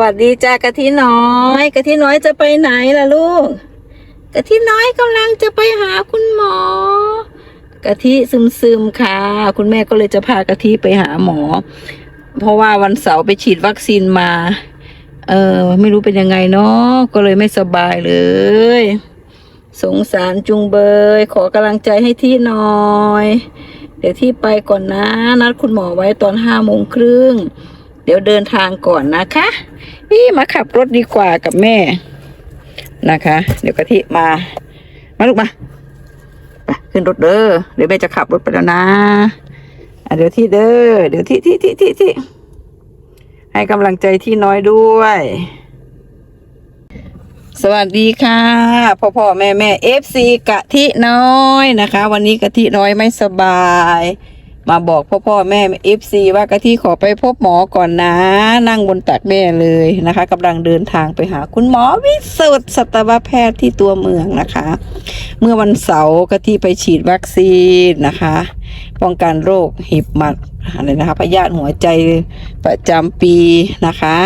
วัสดีจ้ากะทิน้อยกะทิน้อยจะไปไหนล่ะลูกกะทิน้อยกำลังจะไปหาคุณหมอกะทิซึมซึมค่ะ คุณแม่ก็เลยจะพากะทิไปหาหมอ เพราะว่าวันเสาร์ไปฉีดวัคซีนมา เออไม่รู้เป็นยังไงเนาะก็เลยไม่สบายเลย สงสารจุงเบย ขอกำลังใจให้ที่หน่อย เดี๋ยวที่ไปก่อนนะ นัดคุณหมอไว้ตอนห้าโมงครึ่ง เดี๋ยวเดินทางก่อนนะคะนี่มาขับรถดีกว่ากับแม่นะคะ เดี๋ยวกะทิมา มาลูกมาไปขึ้นรถเด้อเดี๋ยวแม่จะขับรถไปแล้วนะอะเดี๋ยวที่เด้อเดี๋ยวที่ที่ที่ที่ที่ให้กำลังใจที่น้อยด้วย สวัสดีค่ะพ่อพ่อแม่แม่เอฟซีกะทิน้อยนะคะ วันนี้กะทิน้อยไม่สบาย มาบอกพ่อพ่อแม่เอฟซีว่ากะทิขอไปพบหมอก่อนนะ นั่งบนตักแม่เลยนะคะกำลังเดินทางไปหาคุณหมอวิสุทธ์สัตวแพทย์ที่ตัวเมืองนะคะ เมื่อวันเสาร์กะทิไปฉีดวัคซีนนะคะ ป้องกันโรคหิบหมัดอะไรนะคะพยาธิหัวใจประจำปีนะคะ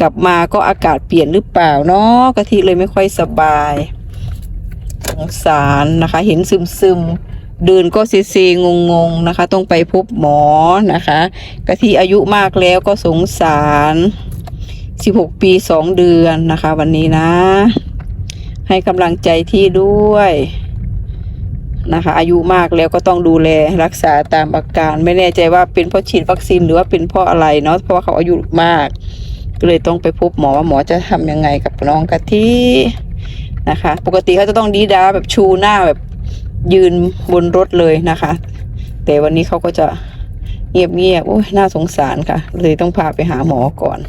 กลับมาก็อากาศเปลี่ยนหรือเปล่าเนาะกะทิเลยไม่ค่อยสบายสงสารนะคะ เห็นซึมซึมๆ เดินก็เซเซงงงนะคะ ต้องไปพบหมอนะคะกะทิอายุมากแล้วก็สงสาร 16 ปี 2 เดือนนะคะ วันนี้นะ ให้กำลังใจที่ด้วยนะคะ อายุมากแล้วก็ต้องดูแลรักษาตามอาการไม่แน่ใจว่าเป็นเพราะฉีดวัคซีนหรือว่าเป็นเพราะอะไรเนาะเพราะว่าเขาอายุมาก ก็เลยต้องไปพบหมอว่าหมอจะทำยังไงกับน้องกะทินะคะ ปกติเขาจะต้องดีดาแบบชูหน้าแบบ ยืนบนรถเลยนะคะ แต่วันนี้เขาก็จะเงียบเงียบโอ้ยน่าสงสารค่ะ เลยต้องพาไปหาหมอก่อน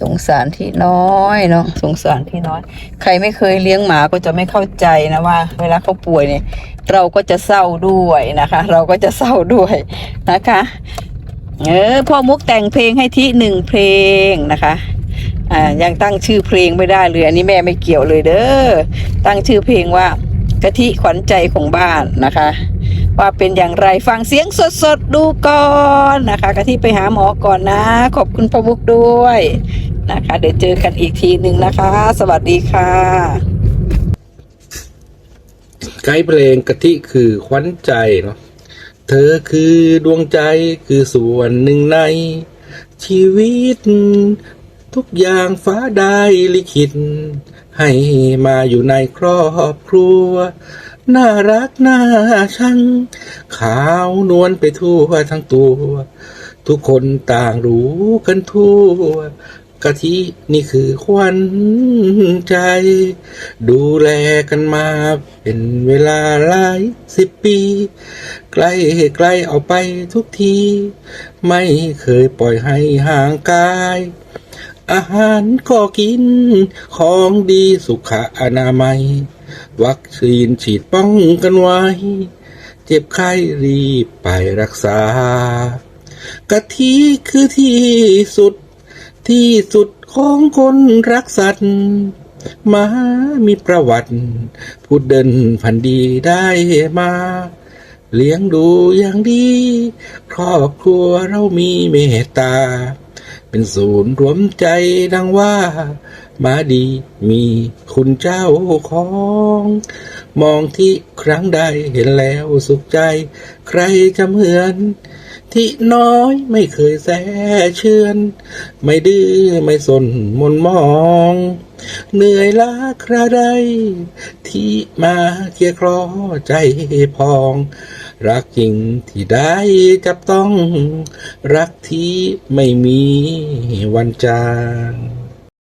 สงสารที่น้อยเนาะสงสารที่น้อย ใครไม่เคยเลี้ยงหมาก็จะไม่เข้าใจนะว่า เวลาเขาป่วยเนี่ย เราก็จะเศร้าด้วยนะคะ เราก็จะเศร้าด้วยนะคะ เออพ่อมุกแต่งเพลงให้ทิหนึ่งเพลงนะคะ อ่ายังตั้งชื่อเพลงไม่ได้เลย อันนี้แม่ไม่เกี่ยวเลยเด้อตั้งชื่อเพลงว่ากะทิขวัญใจของบ้านนะคะ ว่าเป็นอย่างไรฟังเสียงสดๆดูก่อนนะคะกะทิไปหาหมอก่อนนะ ขอบคุณพ่อมุกด้วยนะคะ เดี๋ยวเจอกันอีกทีหนึ่งนะคะ สวัสดีค่ะไกด์เพลงกะทิคือขวัญใจเนาะเธอคือดวงใจคือส่วนหนึ่งในชีวิต ทุกอย่างฟ้าได้ลิขิต ให้มาอยู่ในครอบครัว น่ารักน่าชัง ขาวนวลไปทั่วทั้งตัว ทุกคนต่างรู้กันทั่วกะทินี่คือขวัญใจ ดูแลกันมาเป็นเวลาหลายสิบปี ใกล้ใกล้เอาไปทุกที ไม่เคยปล่อยให้ห่างกาย อาหารก็กิน ของดีสุขอนามัย วัคซีนฉีดป้องกันไว้ เจ็บไข้รีบไปรักษากะทิคือที่สุด ที่สุดของคนรักสัตว์มามีประวัติ พูดเดินพันดีได้มา เลี้ยงดูอย่างดี ครอบครัวเรามีเมตตา เป็นศูนย์รวมใจดังว่า มาดีมีคุณเจ้าของ มองที่ครั้งใดเห็นแล้วสุขใจ ใครจะเหมือน ที่น้อยไม่เคยแสเชื่อน ไม่ดื้อไม่สนมนมอง เหนื่อยล้าคราใด ที่มาเคียร์คลอใจพอง รักจริงที่ได้จับต้อง รักที่ไม่มีวันจาง